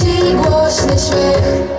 dzieci głośny śmiech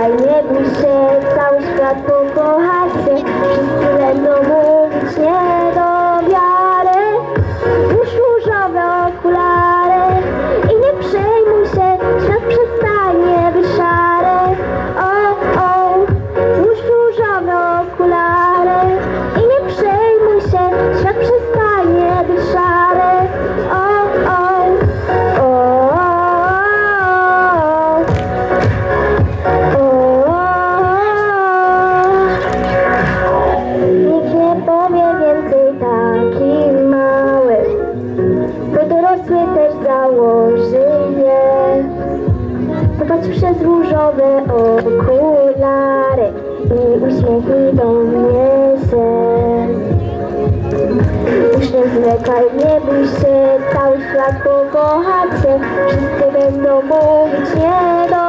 Bye. Bye. do mnie sen Uśmiech zlekaj, nie bój się, cały świat pokocha cię. Wszyscy będą mówić nie do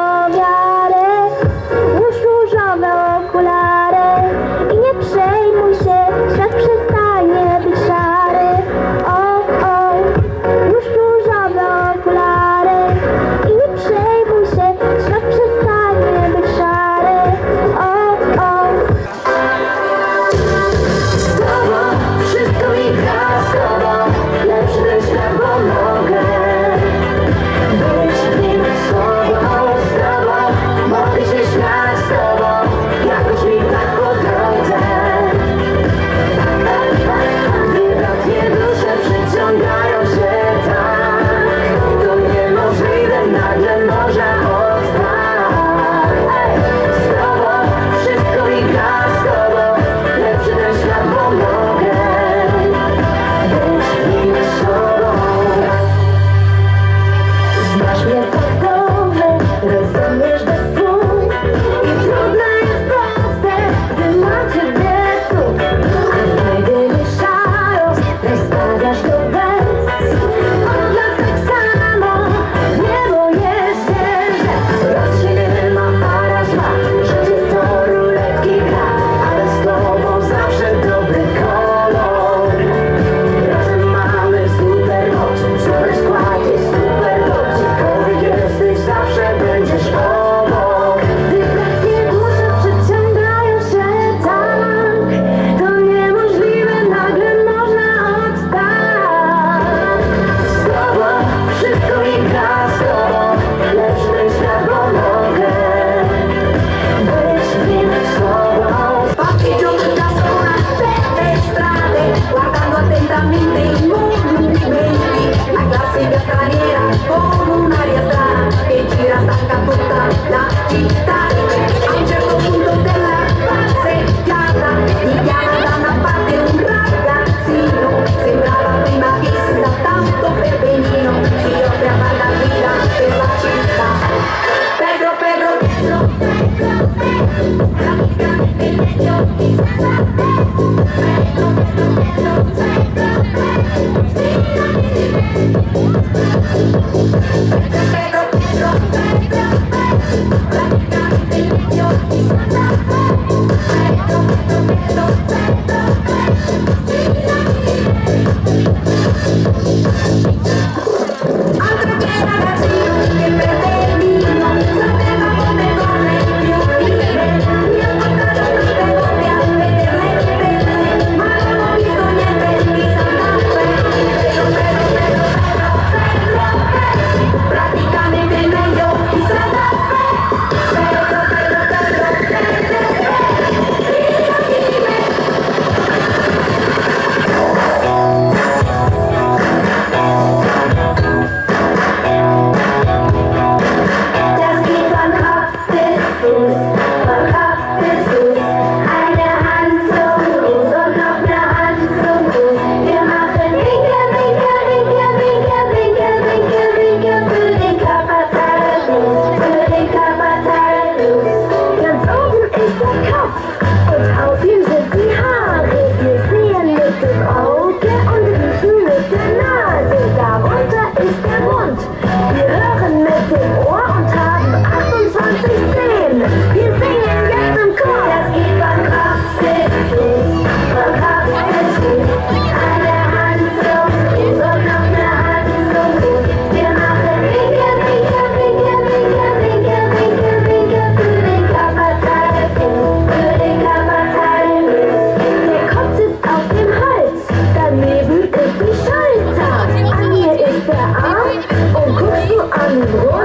O Augusto Alemão.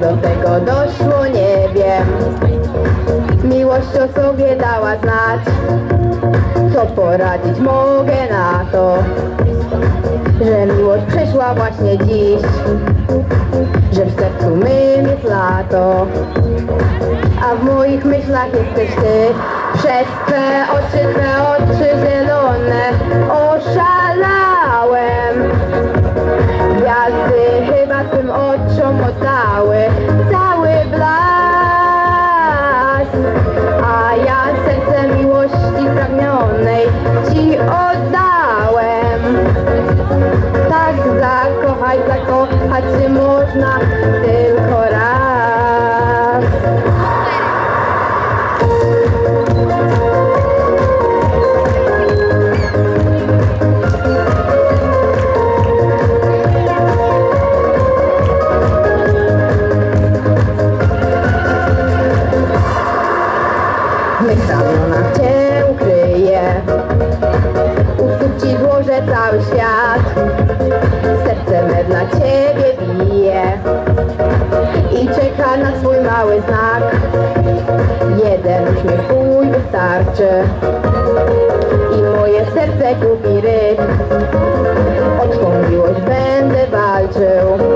Do tego doszło, nie wiem. Miłość o sobie dała znać. Co poradzić mogę na to Że miłość przyszła właśnie dziś. Że w sercu mym jest lato a w moich myślach jesteś ty. Przez twe oczy, twe oczy zielone Oszalałem Gwiazdy chyba tym oczom oddały Cały blask. A ja serce miłości spragnionej Ci oddałem. Tak zakochać, zakochać się można tylko raz cały świat. Serce me dla Ciebie bije I czeka na swój mały znak. Jeden uśmiech Twój wystarczy I moje serce kupi rytm O Twą miłość będę walczył.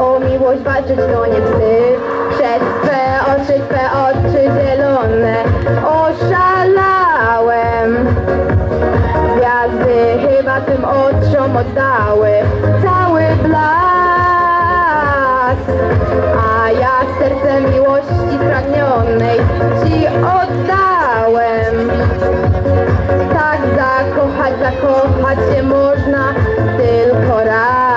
O miłość walczyć to nie wstyd. Przez Twe oczy, Twe oczy zielone Oszalałem Tym oczom oddały Cały blask. A ja serce miłości spragnionej Ci oddałem. Tak zakochać, zakochać się można tylko raz